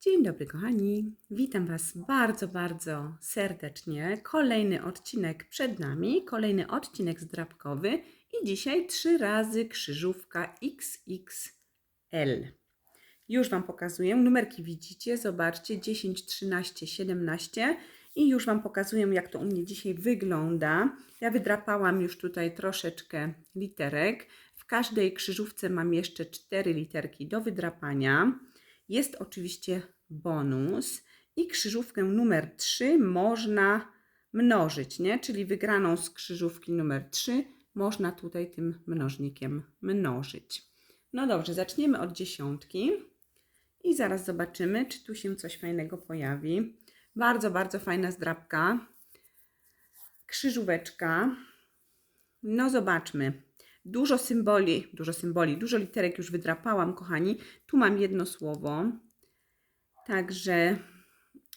Dzień dobry, kochani. Witam Was bardzo, bardzo serdecznie. Kolejny odcinek przed nami, kolejny odcinek zdrabkowy i dzisiaj trzy razy krzyżówka XXL. Już Wam pokazuję. Numerki widzicie, zobaczcie 10, 13, 17 i już Wam pokazuję, jak to u mnie dzisiaj wygląda. Ja wydrapałam już tutaj troszeczkę literek. W każdej krzyżówce mam jeszcze cztery literki do wydrapania. Jest oczywiście bonus i krzyżówkę numer 3 można mnożyć, nie? Czyli wygraną z krzyżówki numer 3 można tutaj tym mnożnikiem mnożyć. No dobrze, zaczniemy od dziesiątki i zaraz zobaczymy, czy tu się coś fajnego pojawi. Bardzo, bardzo fajna zdrabka. Krzyżóweczka. No zobaczmy. Dużo symboli, dużo symboli, dużo literek już wydrapałam, kochani. Tu mam jedno słowo, także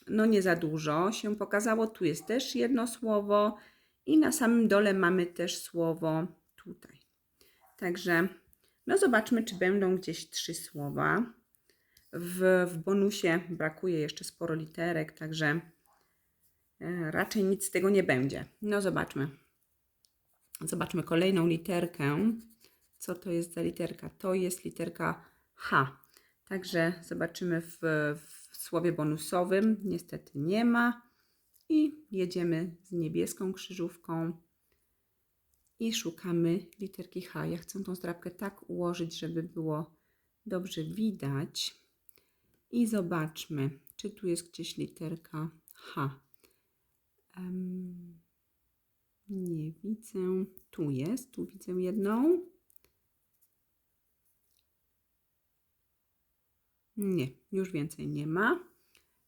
no nie za dużo się pokazało. Tu jest też jedno słowo i na samym dole mamy też słowo tutaj. Także no zobaczmy, czy będą gdzieś trzy słowa. W, w bonusie brakuje jeszcze sporo literek, także e, raczej nic z tego nie będzie. No zobaczmy. Zobaczmy kolejną literkę. Co to jest za literka? To jest literka H. Także zobaczymy w, w słowie bonusowym. Niestety nie ma. I jedziemy z niebieską krzyżówką i szukamy literki H. Ja chcę tą zdrabkę tak ułożyć, żeby było dobrze widać. I zobaczmy, czy tu jest gdzieś literka H. Um, nie widzę. Tu jest, tu widzę jedną. Nie, już więcej nie ma.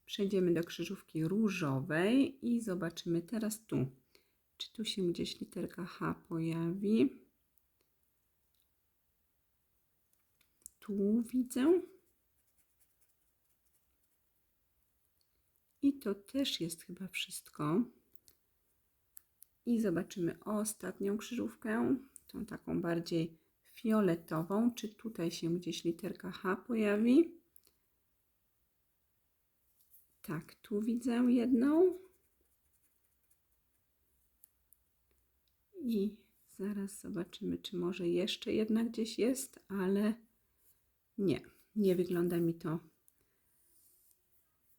Przejdziemy do krzyżówki różowej i zobaczymy teraz tu. Czy tu się gdzieś literka H pojawi? Tu widzę. I to też jest chyba wszystko. I zobaczymy ostatnią krzyżówkę, tą taką bardziej fioletową. Czy tutaj się gdzieś literka H pojawi? Tak, tu widzę jedną. I zaraz zobaczymy, czy może jeszcze jedna gdzieś jest, ale nie, nie wygląda mi to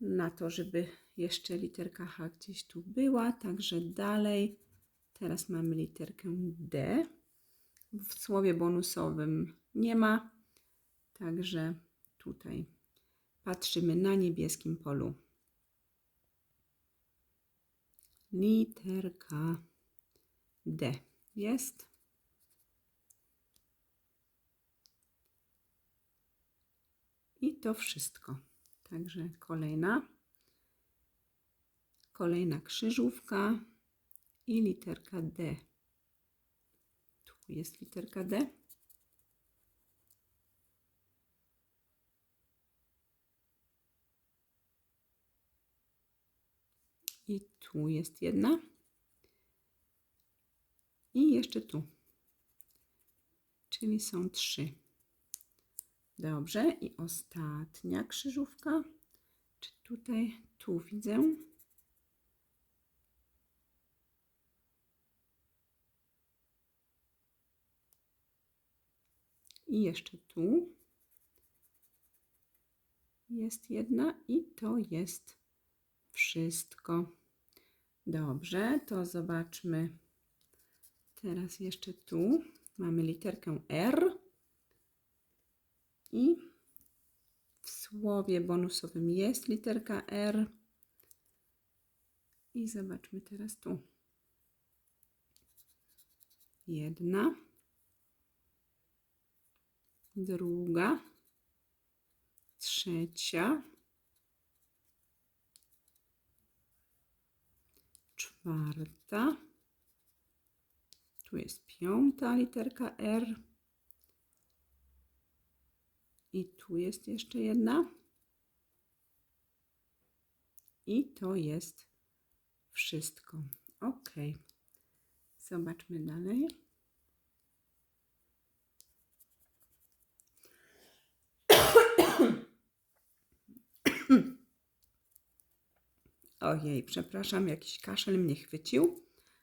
na to, żeby jeszcze literka H gdzieś tu była. Także dalej Teraz mamy literkę D. W słowie bonusowym nie ma, także tutaj patrzymy na niebieskim polu. Literka D jest. I to wszystko. Także kolejna. Kolejna krzyżówka i literka D. Tu jest literka D. I tu jest jedna. I jeszcze tu. Czyli są trzy. Dobrze. I ostatnia krzyżówka. Czy tutaj, tu widzę. I jeszcze tu jest jedna i to jest wszystko. Dobrze, to zobaczmy. Teraz jeszcze tu mamy literkę R i w słowie bonusowym jest literka R. I zobaczmy teraz tu. Jedna druga, trzecia, czwarta, tu jest piąta literka R i tu jest jeszcze jedna i to jest wszystko. Ok. Zobaczmy dalej. Ojej, przepraszam, jakiś kaszel mnie chwycił,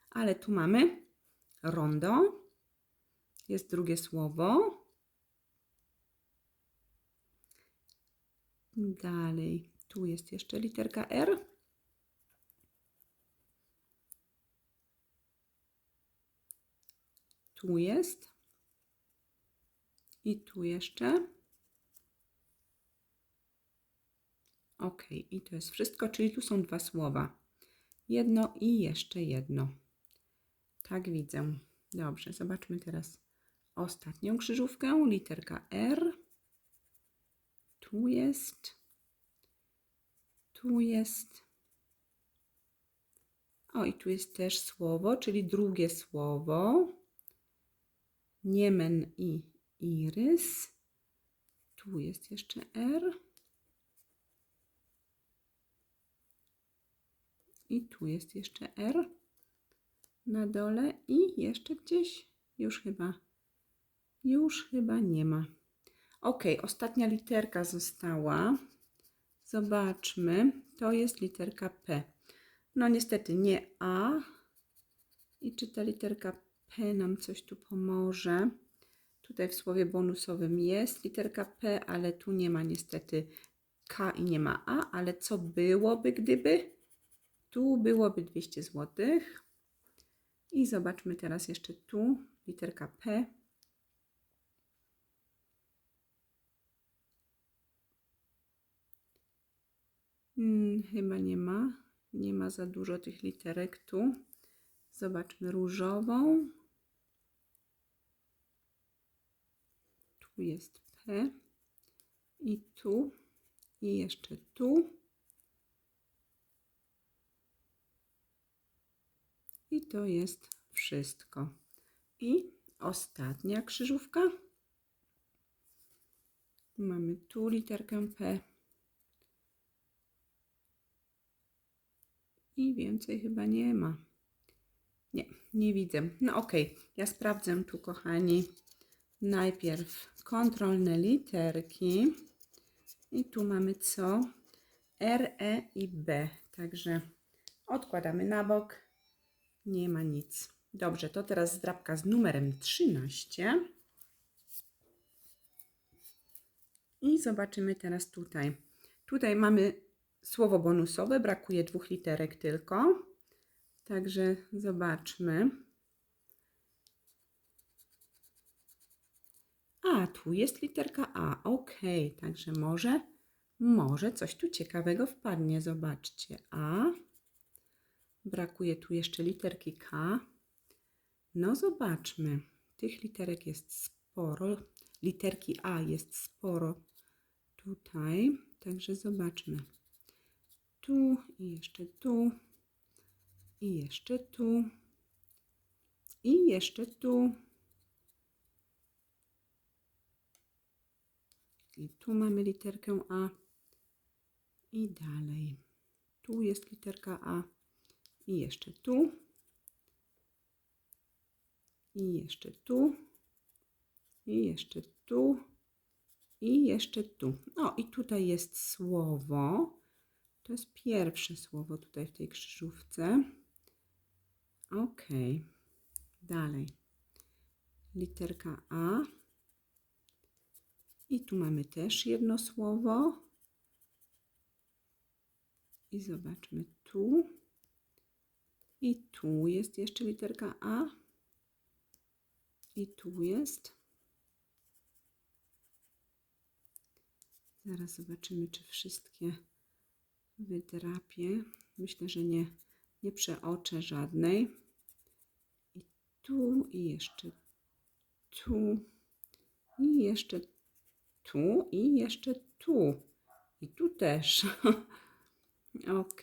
ale tu mamy rondo. Jest drugie słowo. Dalej, tu jest jeszcze literka R. Tu jest. I tu jeszcze. Ok, i to jest wszystko, czyli tu są dwa słowa. Jedno i jeszcze jedno. Tak widzę. Dobrze, zobaczmy teraz ostatnią krzyżówkę. Literka R. Tu jest. Tu jest. O, i tu jest też słowo, czyli drugie słowo. Niemen i irys. Tu jest jeszcze R. I tu jest jeszcze R na dole i jeszcze gdzieś już chyba, już chyba nie ma. Ok, ostatnia literka została. Zobaczmy, to jest literka P. No niestety nie A. I czy ta literka P nam coś tu pomoże? Tutaj w słowie bonusowym jest literka P, ale tu nie ma niestety K i nie ma A, ale co byłoby, gdyby? Tu byłoby 200 zł. I zobaczmy teraz jeszcze tu literka P. Hmm, chyba nie ma. Nie ma za dużo tych literek tu. Zobaczmy różową. Tu jest P. I tu. I jeszcze tu. I to jest wszystko. I ostatnia krzyżówka. Mamy tu literkę P. I więcej chyba nie ma. Nie, nie widzę. No ok, ja sprawdzę tu, kochani, najpierw kontrolne literki. I tu mamy co? R, E i B. Także odkładamy na bok. Nie ma nic. Dobrze, to teraz zdrabka z numerem 13. I zobaczymy teraz tutaj. Tutaj mamy słowo bonusowe, brakuje dwóch literek tylko. Także zobaczmy. A, tu jest literka A. Ok, także może, może coś tu ciekawego wpadnie. Zobaczcie. A. Brakuje tu jeszcze literki K. No zobaczmy. Tych literek jest sporo. Literki A jest sporo tutaj. Także zobaczmy. Tu i jeszcze tu. I jeszcze tu. I jeszcze tu. I tu mamy literkę A. I dalej. Tu jest literka A. I jeszcze tu. I jeszcze tu. I jeszcze tu. I jeszcze tu. O, i tutaj jest słowo. To jest pierwsze słowo tutaj w tej krzyżówce. Ok. Dalej. Literka A. I tu mamy też jedno słowo. I zobaczmy tu. I tu jest jeszcze literka A. I tu jest. Zaraz zobaczymy, czy wszystkie wydrapię. Myślę, że nie, nie przeoczę żadnej. I tu, i jeszcze tu, i jeszcze tu, i jeszcze tu. I tu też. ok.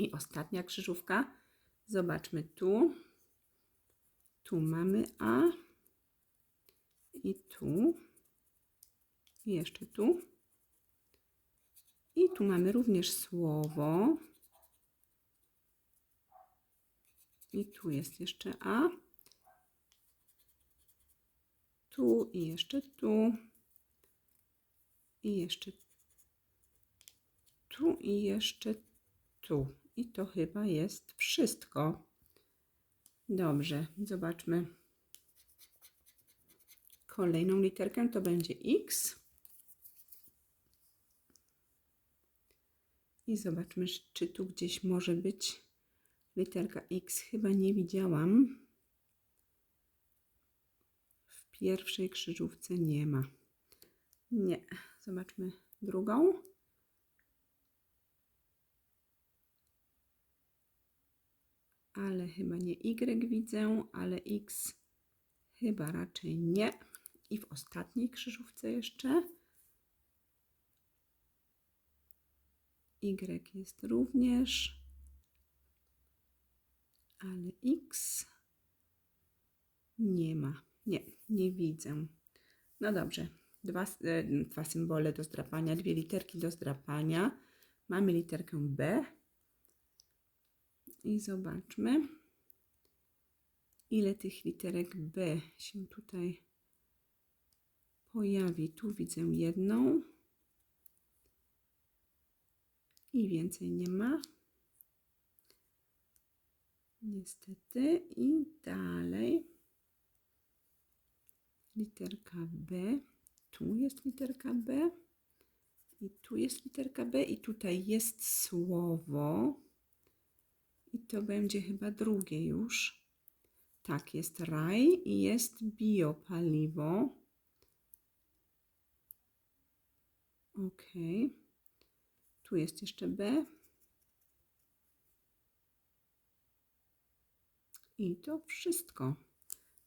I ostatnia krzyżówka. Zobaczmy tu. Tu mamy A. I tu. I jeszcze tu. I tu mamy również słowo. I tu jest jeszcze A. Tu i jeszcze tu. I jeszcze tu i jeszcze tu. I to chyba jest wszystko. Dobrze, zobaczmy. Kolejną literkę to będzie X. I zobaczmy, czy tu gdzieś może być literka X. Chyba nie widziałam. W pierwszej krzyżówce nie ma. Nie. Zobaczmy drugą. Ale chyba nie Y widzę, ale X chyba raczej nie. I w ostatniej krzyżówce jeszcze. Y jest również, ale X nie ma. Nie, nie widzę. No dobrze, dwa, e, dwa symbole do zdrapania, dwie literki do zdrapania. Mamy literkę B. I zobaczmy, ile tych literek B się tutaj pojawi. Tu widzę jedną. I więcej nie ma. Niestety. I dalej. Literka B. Tu jest literka B. I tu jest literka B. I tutaj jest słowo. I to będzie chyba drugie już. Tak, jest raj i jest biopaliwo. Ok. Tu jest jeszcze B. I to wszystko.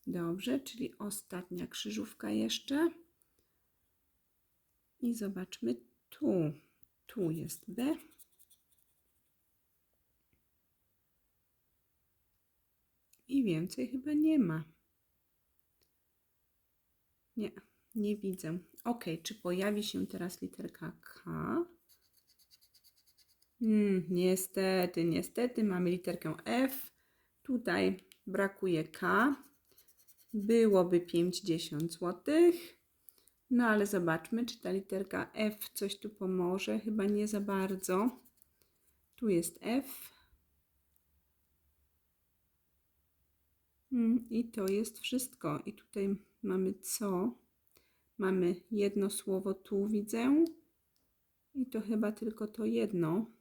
Dobrze, czyli ostatnia krzyżówka jeszcze. I zobaczmy tu. Tu jest B. I więcej chyba nie ma. Nie, nie widzę. Ok, czy pojawi się teraz literka K? Hmm, niestety, niestety mamy literkę F. Tutaj brakuje K. Byłoby 50 zł. No ale zobaczmy, czy ta literka F coś tu pomoże. Chyba nie za bardzo. Tu jest F. Hmm, I to jest wszystko. I tutaj mamy co? Mamy jedno słowo tu widzę. I to chyba tylko to jedno.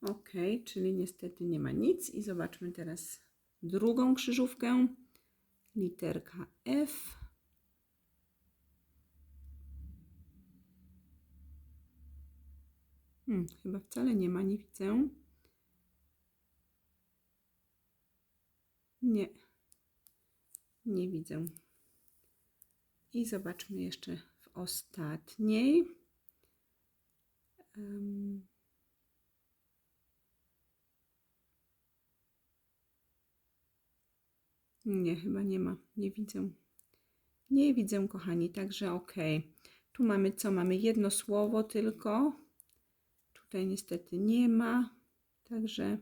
Ok, czyli niestety nie ma nic. I zobaczmy teraz drugą krzyżówkę. Literka F. Hmm, chyba wcale nie ma, nie widzę. Nie, nie widzę. I zobaczmy jeszcze w ostatniej. Nie, chyba nie ma. Nie widzę. Nie widzę, kochani, także ok. Tu mamy co? Mamy jedno słowo tylko. Tutaj niestety nie ma. Także,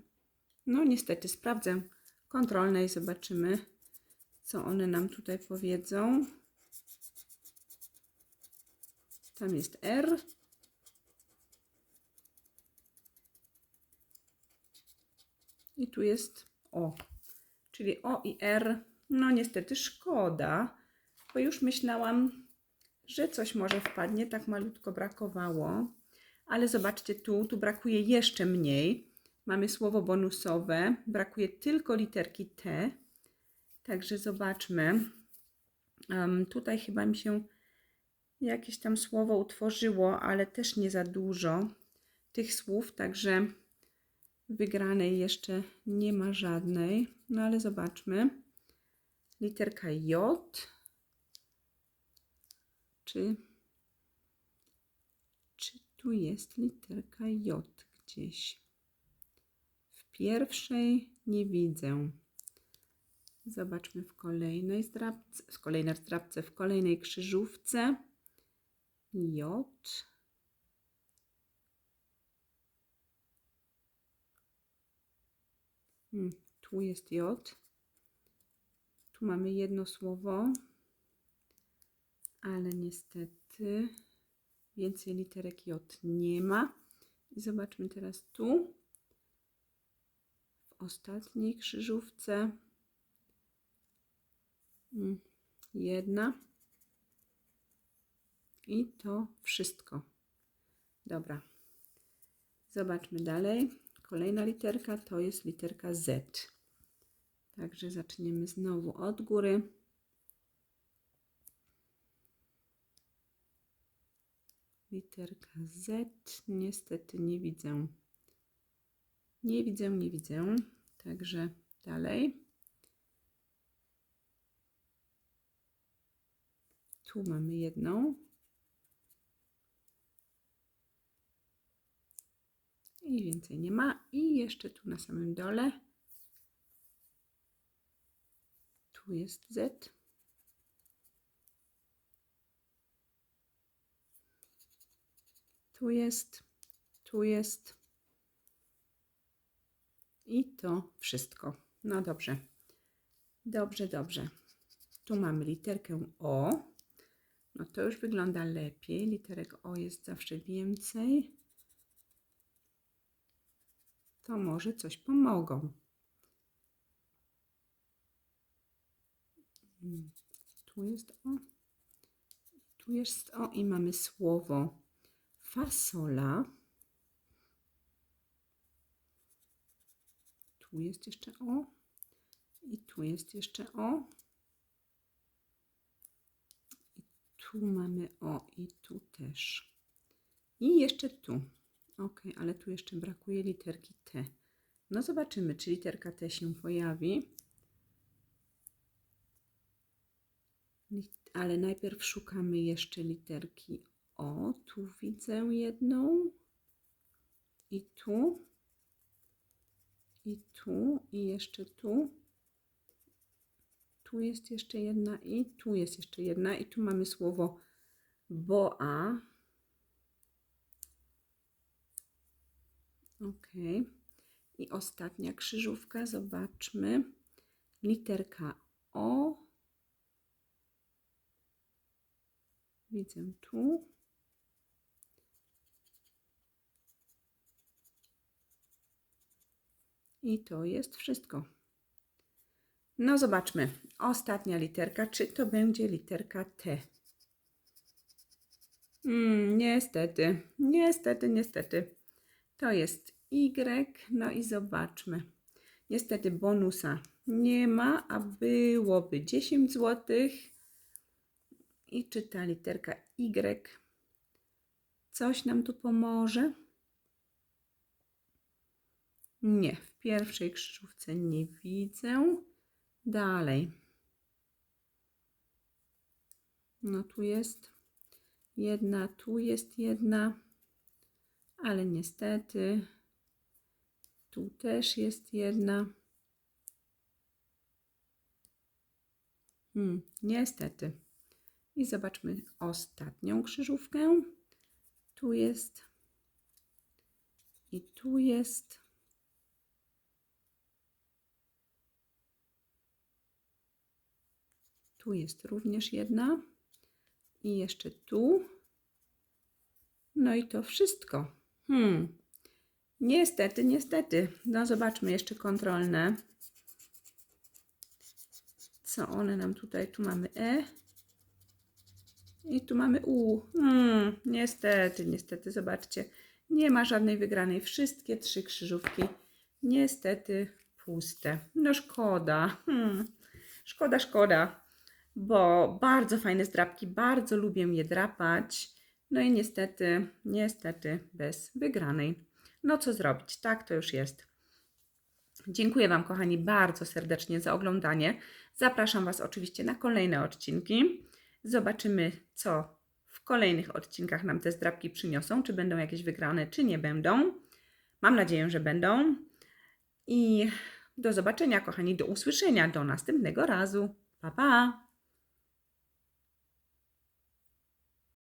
no niestety sprawdzę kontrolne i zobaczymy, co one nam tutaj powiedzą. Tam jest R. I tu jest O czyli O i R. No niestety szkoda, bo już myślałam, że coś może wpadnie, tak malutko brakowało. Ale zobaczcie tu, tu brakuje jeszcze mniej. Mamy słowo bonusowe, brakuje tylko literki T. Także zobaczmy. Um, tutaj chyba mi się jakieś tam słowo utworzyło, ale też nie za dużo tych słów, także Wygranej jeszcze nie ma żadnej, no ale zobaczmy. Literka J. Czy, czy tu jest literka J gdzieś? W pierwszej nie widzę. Zobaczmy w kolejnej zdrabce, w kolejnej zdrabce, w kolejnej krzyżówce. J. Hmm, tu jest J. Tu mamy jedno słowo, ale niestety więcej literek J nie ma. I zobaczmy teraz tu. ostatniej krzyżówce. Mm, Jedna. I to wszystko. Dobra. Zobaczmy dalej. Kolejna literka to jest literka Z. Także zaczniemy znowu od góry. Literka Z. Niestety nie widzę. Nie widzę, nie widzę. Także dalej. Tu mamy jedną. I więcej nie ma. I jeszcze tu na samym dole. Tu jest Z. Tu jest. Tu jest. I to wszystko. No dobrze. Dobrze, dobrze. Tu mamy literkę O. No to już wygląda lepiej. Literek O jest zawsze więcej. To może coś pomogą. Mm, Tu jest O. Tu jest O i mamy słowo fasola. Tu jest jeszcze O. I tu jest jeszcze O. I tu mamy O i tu też. I jeszcze tu. Ok, ale tu jeszcze brakuje literki T. No zobaczymy, czy literka T się pojawi. Ale najpierw szukamy jeszcze literki O. Tu widzę jedną. I tu. I tu. I jeszcze tu. Tu jest jeszcze jedna i tu jest jeszcze jedna. I tu mamy słowo boa. Ok. I ostatnia krzyżówka. Zobaczmy. Literka O. Widzę tu. I to jest wszystko. No zobaczmy. Ostatnia literka. Czy to będzie literka T? Mm, niestety, niestety, niestety. To jest Y. No i zobaczmy. Niestety bonusa nie ma, a byłoby 10 zł. I czy ta literka Y coś nam tu pomoże? Nie, w pierwszej krzyżówce nie widzę. Dalej. No tu jest jedna, tu jest jedna, ale niestety tu też jest jedna. Hmm, niestety. I zobaczmy ostatnią krzyżówkę. Tu jest i tu jest. Tu jest również jedna. I jeszcze tu. No i to wszystko. Hmm. Niestety, niestety. No zobaczmy jeszcze kontrolne. Co one nam tutaj? Tu mamy E. I tu mamy U. Hmm, niestety, niestety, zobaczcie. Nie ma żadnej wygranej. Wszystkie trzy krzyżówki niestety puste. No szkoda. Hmm. Szkoda, szkoda. Bo bardzo fajne zdrapki, bardzo lubię je drapać. No i niestety, niestety bez wygranej. No co zrobić? Tak to już jest. Dziękuję Wam, kochani, bardzo serdecznie za oglądanie. Zapraszam Was oczywiście na kolejne odcinki. Zobaczymy, co w kolejnych odcinkach nam te zdrapki przyniosą. Czy będą jakieś wygrane, czy nie będą. Mam nadzieję, że będą. I do zobaczenia, kochani, do usłyszenia, do następnego razu. Pa, pa!